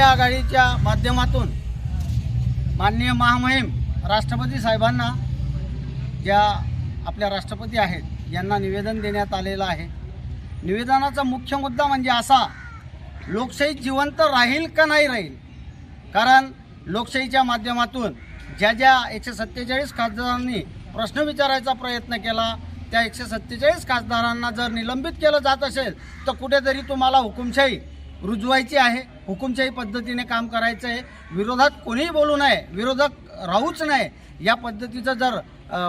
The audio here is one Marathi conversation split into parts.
इंडिया आघाडीच्या माध्यमातून माननीय महामहिम राष्ट्रपती साहेबांना ज्या आपल्या राष्ट्रपती आहेत यांना निवेदन देण्यात आलेलं आहे. निवेदनाचा मुख्य मुद्दा म्हणजे असा लोकशाही जिवंत राहील का नाही राहील? कारण लोकशाहीच्या माध्यमातून ज्या ज्या एकशे सत्तेचाळीस खासदारांनी प्रश्न विचारायचा प्रयत्न केला त्या एकशे सत्तेचाळीस खासदारांना जर निलंबित केलं जात असेल तर कुठेतरी तुम्हाला हुकुमशाही रुजवायची आहे. हुकुमशाही पद्धतीने काम करायचं आहे विरोधात कोणीही बोलू नये. विरोधक राहूच नये. या पद्धतीचं जर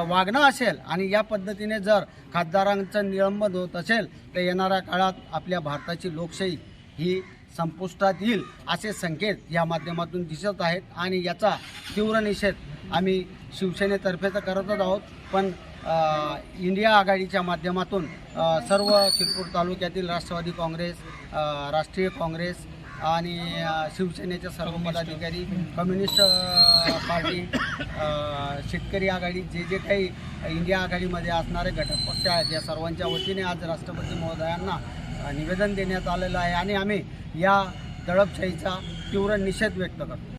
वागणं असेल आणि या पद्धतीने जर खासदारांचं निलंबन होत असेल तर येणाऱ्या काळात आपल्या भारताची लोकशाही ही संपुष्टात येईल असे संकेत या माध्यमातून दिसत आहेत आणि याचा तीव्र निषेध आम्ही शिवसेनेतर्फे तर करतच आहोत. पण इंडिया आघाडीच्या माध्यमातून सर्व शिरपूर तालुक्यातील राष्ट्रवादी काँग्रेस राष्ट्रीय काँग्रेस आणि शिवसेनेचे सर्व पदाधिकारी कम्युनिस्ट पार्टी शेतकरी आघाडी जे जे काही इंडिया आघाडीमध्ये असणारे घटक पक्ष आहेत या सर्वांच्या वतीने आज राष्ट्रपती महोदयांना निवेदन देण्यात आलेलं आहे आणि आम्ही या दडपशाहीचा तीव्र निषेध व्यक्त करतो.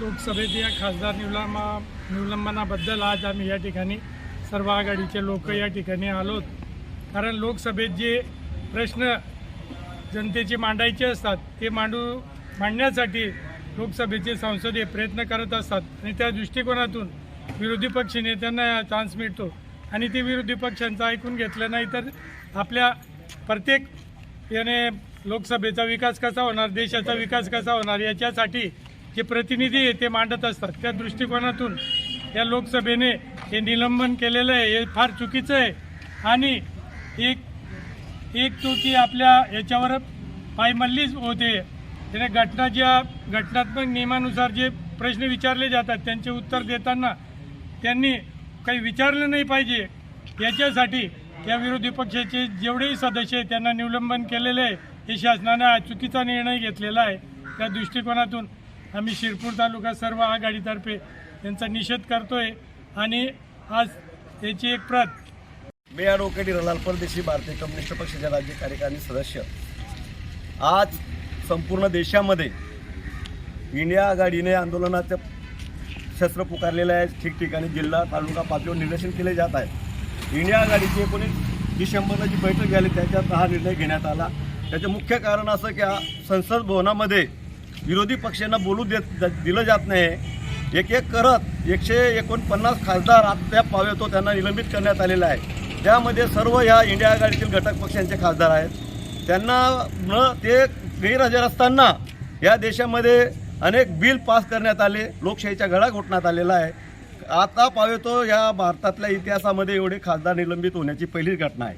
लोकसभेत या खासदार निवलंबा निवलंबनाबद्दल आज आम्ही या ठिकाणी सर्व आघाडीचे लोक या ठिकाणी आलोत. कारण लोकसभेत जे प्रश्न जनतेचे मांडायचे असतात ते मांडू मांडण्यासाठी लोकसभेचे संसदीय प्रयत्न करत असतात. आणि त्या दृष्टिकोनातून विरोधी पक्ष नेत्यांना चान्स मिळतो. आणि ते विरोधी पक्षांचं ऐकून घेतलं नाही तर आपल्या प्रत्येक याने लोकसभेचा विकास कसा होणार देशाचा विकास कसा होणार याच्यासाठी जे प्रतिनिधी आहे ते मांडत असतात. त्या दृष्टिकोनातून या लोकसभेने हे निलंबन केलेलं आहे हे फार चुकीचं आहे. आणि एक एक तो की आपल्या याच्यावर पायमल्लीच होते. त्याने घटना ज्या घटनात्मक नियमानुसार जे प्रश्न विचारले जातात त्यांचे उत्तर देताना त्यांनी काही विचारलं नाही पाहिजे. याच्यासाठी या विरोधी पक्षाचे जेवढेही सदस्य आहेत त्यांना निवलंबन केलेले आहे. हे शासनाने चुकीचा निर्णय घेतलेला आहे. त्या दृष्टिकोनातून आम्ही शिरपूर तालुका सर्व आघाडीतर्फे यांचा निषेध करतोय. आणि आज त्याची एक प्रत मी ॲडव्होकेट रलाल परदेशी भारतीय कम्युनिस्ट पक्षाच्या राज्य कार्यकारिणी सदस्य. आज संपूर्ण देशामध्ये इंडिया आघाडीने आंदोलनाचं शस्त्र पुकारलेलं आहे ठिकठिकाणी जिल्हा तालुका पातळीवर निदर्शन केले जात आहे इंडिया आघाडीची एकोणीस डिसेंबरला जी बैठक झाली त्याच्यात हा निर्णय घेण्यात आला. त्याचं मुख्य कारण असं की संसद भवनामध्ये विरोधी पक्षांना बोलू देत दिलं जात नाही. एक एक करत एकशे एकोणपन्नास खासदार आत्या पावेतो त्यांना निलंबित करण्यात आलेला आहे. त्यामध्ये सर्व ह्या इंडिया आघाडीतील घटक पक्षांचे खासदार आहेत. त्यांना न ते गैरहजर असताना या देशामध्ये अनेक बिल पास करण्यात आले लोकशाहीच्या गळा घोटण्यात आलेला आहे. आता पावेतो या भारतातल्या इतिहासामध्ये एवढे खासदार निलंबित होण्याची पहिलीच घटना आहे.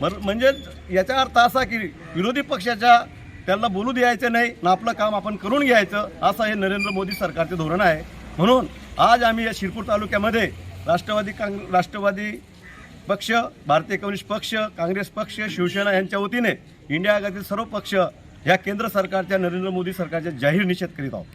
बरं म्हणजे याचा अर्थ असा की विरोधी पक्षाच्या त्यांना बोलू द्यायचं नाही ना आपलं काम आपण करून घ्यायचं असं हे नरेंद्र मोदी सरकारचे धोरण आहे. म्हणून आज आम्ही या शिरपूर तालुक्यामध्ये राष्ट्रवादी काँग राष्ट्रवादी पक्ष भारतीय कम्युनिस्ट पक्ष काँग्रेस पक्ष शिवसेना यांच्या वतीने इंडिया आघाडीतील सर्व पक्ष ह्या केंद्र सरकारच्या नरेंद्र मोदी सरकारच्या जाहीर निषेध करीत आहोत.